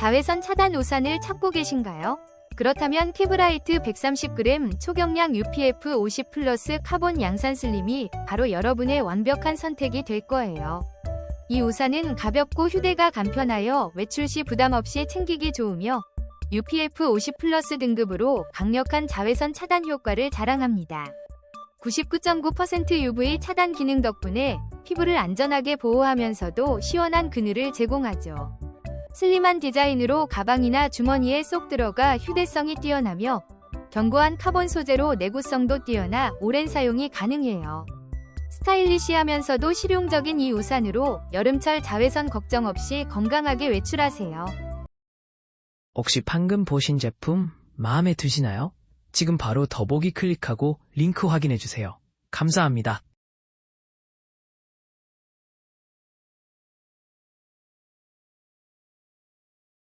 자외선 차단 우산을 찾고 계신가요? 그렇다면 피브라이트 130g 초경량 UPF 50 플러스 카본 양산 슬림이 바로 여러분의 완벽한 선택이 될 거예요. 이 우산은 가볍고 휴대가 간편하여 외출 시 부담 없이 챙기기 좋으며 UPF 50 플러스 등급으로 강력한 자외선 차단 효과를 자랑합니다. 99.9% UV 차단 기능 덕분에 피부를 안전하게 보호하면서도 시원한 그늘을 제공하죠. 슬림한 디자인으로 가방이나 주머니에 쏙 들어가 휴대성이 뛰어나며 견고한 카본 소재로 내구성도 뛰어나 오랜 사용이 가능해요. 스타일리시하면서도 실용적인 이 우산으로 여름철 자외선 걱정 없이 건강하게 외출하세요. 혹시 방금 보신 제품 마음에 드시나요? 지금 바로 더보기 클릭하고 링크 확인해주세요. 감사합니다.